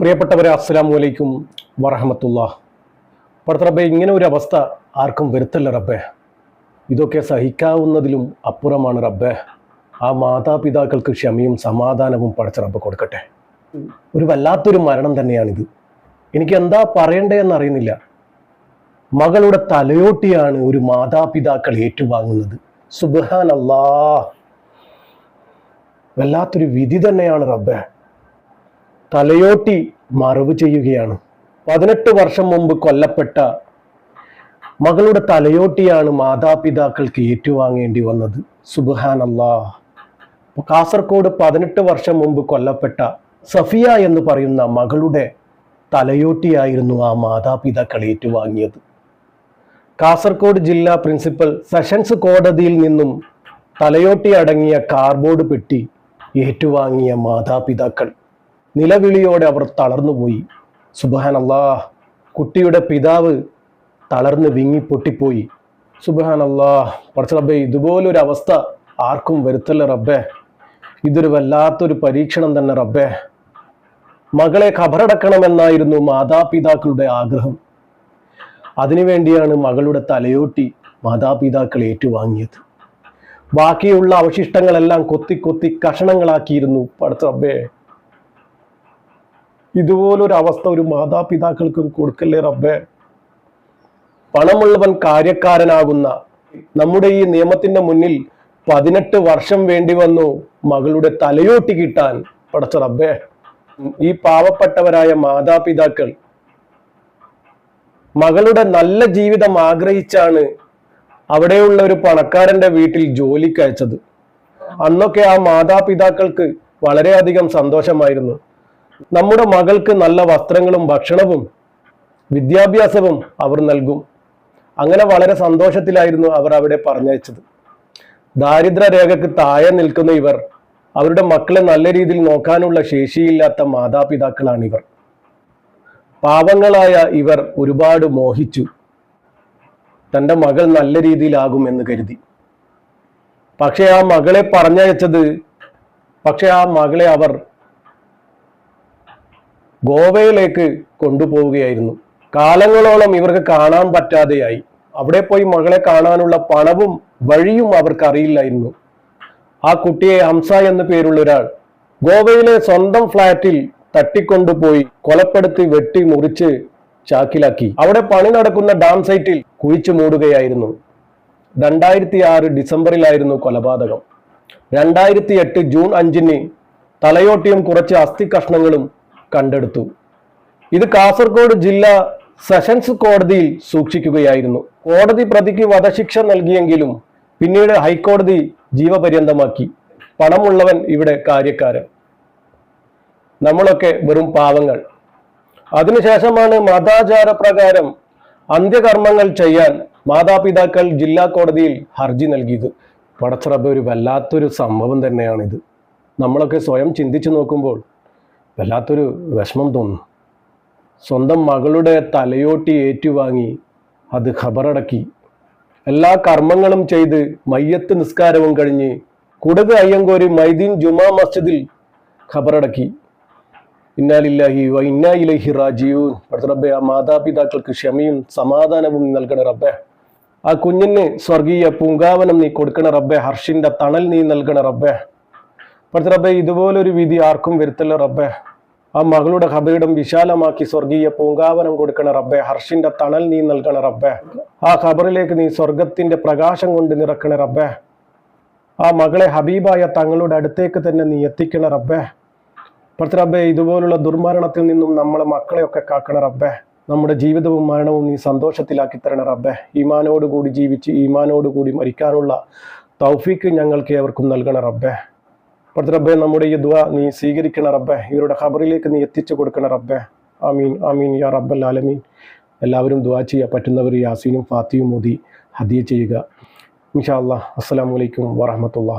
പ്രിയപ്പെട്ടവരെ അസ്സാം വലൈക്കും വറഹമത്തുള്ള പടത്ത റബ്ബെ ഇങ്ങനെ ഒരു അവസ്ഥ ആർക്കും വരുത്തല്ല റബ്ബെ. ഇതൊക്കെ സഹിക്കാവുന്നതിലും അപ്പുറമാണ് റബ്ബെ. ആ മാതാപിതാക്കൾക്ക് ക്ഷമയും സമാധാനവും പടച്ച റബ്ബ് കൊടുക്കട്ടെ. ഒരു വല്ലാത്തൊരു മരണം തന്നെയാണിത്. എനിക്ക് എന്താ പറയണ്ടേന്ന് അറിയുന്നില്ല മകളുടെ തലയോട്ടിയാണ് ഒരു മാതാപിതാക്കൾ ഏറ്റുവാങ്ങുന്നത്. സുബാൻ അല്ലാ വല്ലാത്തൊരു വിധി തന്നെയാണ് റബ്ബെ. തലയോട്ടി മറവ് ചെയ്യുകയാണ്. പതിനെട്ട് വർഷം മുമ്പ് കൊല്ലപ്പെട്ട മകളുടെ തലയോട്ടിയാണ് മാതാപിതാക്കൾക്ക് ഏറ്റുവാങ്ങേണ്ടി വന്നത്. അള്ളാ കാസർഗോഡ് പതിനെട്ട് വർഷം മുമ്പ് കൊല്ലപ്പെട്ട സഫിയ എന്ന് പറയുന്ന മകളുടെ തലയോട്ടിയായിരുന്നു ആ മാതാപിതാക്കൾ ഏറ്റുവാങ്ങിയത്. കാസർഗോഡ് ജില്ലാ പ്രിൻസിപ്പൽ സെഷൻസ് കോടതിയിൽ നിന്നും തലയോട്ടി അടങ്ങിയ കാർബോർഡ് പെട്ടി ഏറ്റുവാങ്ങിയ മാതാപിതാക്കൾ. നിലവിളിയോടെ അവർ തളർന്നുപോയി. സുബഹാൻ അള്ളാഹ് കുട്ടിയുടെ പിതാവ് തളർന്ന് വിങ്ങി പൊട്ടിപ്പോയി. സുബഹാൻ അള്ളാഹ് പറച്ച റബ്ബെ ഇതുപോലൊരു അവസ്ഥ ആർക്കും വരുത്തല്ല റബ്ബെ? ഇതൊരു വല്ലാത്തൊരു പരീക്ഷണം തന്നെ റബ്ബെ. മകളെ ഖബറടക്കണമെന്നായിരുന്നു മാതാപിതാക്കളുടെ ആഗ്രഹം. അതിനുവേണ്ടിയാണ് മകളുടെ തലയോട്ടി മാതാപിതാക്കൾ ഏറ്റുവാങ്ങിയത്. ബാക്കിയുള്ള അവശിഷ്ടങ്ങളെല്ലാം കൊത്തി കൊത്തി കഷണങ്ങളാക്കിയിരുന്നു. പടുത്ത റബ്ബേ ഇതുപോലൊരു അവസ്ഥ ഒരു മാതാപിതാക്കൾക്കും കൊടുക്കല്ലേ റബ്ബേ. പണമുള്ളവൻ കാര്യക്കാരനാകുന്ന നമ്മുടെ ഈ നിയമത്തിന്റെ മുന്നിൽ പതിനെട്ട് വർഷം വേണ്ടി വന്നു മകളുടെ തലയോട്ടി കിട്ടാൻ പടച്ച റബ്ബേ. ഈ പാവപ്പെട്ടവരായ മാതാപിതാക്കൾ മകളുടെ നല്ല ജീവിതം ആഗ്രഹിച്ചാണ് അവിടെയുള്ള ഒരു പണക്കാരന്റെ വീട്ടിൽ ജോലിക്കയച്ചത് അന്നൊക്കെ ആ മാതാപിതാക്കൾക്ക് വളരെയധികം സന്തോഷമായിരുന്നു. നമ്മുടെ മകൾക്ക് നല്ല വസ്ത്രങ്ങളും ഭക്ഷണവും വിദ്യാഭ്യാസവും അവർ നൽകും. അങ്ങനെ വളരെ സന്തോഷത്തിലായിരുന്നു അവർ അവിടെ പറഞ്ഞയച്ചത്. ദാരിദ്ര്യ രേഖക്ക് താഴെ നിൽക്കുന്ന ഇവർ അവരുടെ മക്കളെ നല്ല രീതിയിൽ നോക്കാനുള്ള ശേഷിയില്ലാത്ത മാതാപിതാക്കളാണ് ഇവർ പാവങ്ങളായ ഇവർ ഒരുപാട് മോഹിച്ചു. തന്റെ മകൾ നല്ല രീതിയിലാകും എന്ന് കരുതി. പക്ഷേ ആ മകളെ പറഞ്ഞയച്ചത് പക്ഷേ ആ മകളെ അവർ ഗോവയിലേക്ക് കൊണ്ടുപോവുകയായിരുന്നു. കാലങ്ങളോളം ഇവർക്ക് കാണാൻ പറ്റാതെയായി. അവിടെ പോയി മകളെ കാണാനുള്ള പണവും വഴിയും അവർക്ക് അറിയില്ലായിരുന്നു ആ കുട്ടിയെ ഹംസ എന്ന് പേരുള്ള ഒരാൾ ഗോവയിലെ സ്വന്തം ഫ്ളാറ്റിൽ തട്ടിക്കൊണ്ടുപോയി കൊലപ്പെടുത്തി വെട്ടി മുറിച്ച് ചാക്കിലാക്കി. അവിടെ പണി നടക്കുന്ന ഡാം സൈറ്റിൽ കുഴിച്ചു മൂടുകയായിരുന്നു. രണ്ടായിരത്തി ആറ് ഡിസംബറിലായിരുന്നു കൊലപാതകം. രണ്ടായിരത്തി എട്ട് ജൂൺ അഞ്ചിന് തലയോട്ടിയും കുറച്ച് അസ്ഥി കഷ്ണങ്ങളും കണ്ടെടുത്തു. ഇത് കാസർഗോഡ് ജില്ലാ സെഷൻസ് കോടതിയിൽ സൂക്ഷിക്കുകയായിരുന്നു. കോടതി പ്രതിക്ക് വധശിക്ഷ നൽകിയെങ്കിലും പിന്നീട് ഹൈക്കോടതി ജീവപര്യന്തമാക്കി. പണമുള്ളവൻ ഇവിടെ കാര്യക്കാരൻ. നമ്മളൊക്കെ വെറും പാവങ്ങൾ. അതിനുശേഷമാണ് മതാചാര പ്രകാരം അന്ത്യകർമ്മങ്ങൾ ചെയ്യാൻ മാതാപിതാക്കൾ ജില്ലാ കോടതിയിൽ ഹർജി നൽകിയത്. പടച്ചറബ് ഒരു വല്ലാത്തൊരു സംഭവം തന്നെയാണിത്. നമ്മളൊക്കെ സ്വയം ചിന്തിച്ചു നോക്കുമ്പോൾ വല്ലാത്തൊരു വിഷമം തോന്നുന്നു. സ്വന്തം മകളുടെ തലയോട്ടി ഏറ്റുവാങ്ങി അത് ഖബറടക്കി. എല്ലാ കർമ്മങ്ങളും ചെയ്ത് മയ്യത്ത് നിസ്കാരവും കഴിഞ്ഞ് കുടക് അയ്യങ്കോരി മൈദീൻ ജുമാ മസ്ജിദിൽ ഖബറടക്കി. ഇന്നാലില്ലാഹി വ ഇന്നാ റബ്ബെ ആ മാതാപിതാക്കൾക്ക് ക്ഷമയും സമാധാനവും നൽകണ റബ്ബെ. ആ കുഞ്ഞിന് സ്വർഗീയ പൂങ്കാവനം നീ കൊടുക്കണ റബ്ബെ. ഹർഷിന്റെ തണൽ നീ നൽകണ റബ്ബെ. പടച്ച റബ്ബെ ഇതുപോലൊരു വിധി ആർക്കും വരുത്തല്ല റബ്ബെ. ആ മകളുടെ ഖബറിടം വിശാലമാക്കി സ്വർഗീയ പൂങ്കാവനം കൊടുക്കണ റബ്ബെ. ഹർഷിന്റെ തണൽ നീ നൽകണ റബ്ബെ. ആ ഖബറിലേക്ക് നീ സ്വർഗത്തിന്റെ പ്രകാശം കൊണ്ട് നിറക്കണ റബ്ബെ. ആ മകളെ ഹബീബായ തങ്ങളുടെ അടുത്തേക്ക് തന്നെ നീ എത്തിക്കണ റബ്ബെ. പഠിച്ച റബ്ബെ ഇതുപോലുള്ള ദുർമരണത്തിൽ നിന്നും നമ്മളെ മക്കളെയൊക്കെ കാക്കണ റബ്ബെ. നമ്മുടെ ജീവിതവും മരണവും നീ സന്തോഷത്തിലാക്കി തരണ റബ്ബെ. ഈമാനോടുകൂടി ജീവിച്ച് ഈമാനോടുകൂടി മരിക്കാനുള്ള തൗഫീക്ക് ഞങ്ങൾക്ക് ഏവർക്കും നൽകണ റബ്ബെ. റബ്ബെ നമ്മുടെ ഈ ദുആ നീ സ്വീകരിക്കണ റബ്ബെ ഇവരുടെ ഖബറിലേക്ക് നീ എത്തിച്ചു കൊടുക്കണ റബ്ബെ. ആമീൻ ആമീൻ യാ റബ്ബൽ ആലമീൻ എല്ലാവരും ദുആ ചെയ്യുക പറ്റുന്നവർ യാസീനും ഫാത്തിയും മോദി ഹദിയ ചെയ്യുക. ഇൻഷാ അല്ലാ അസ്സലാമു അലൈക്കും വറഹമത്തുള്ള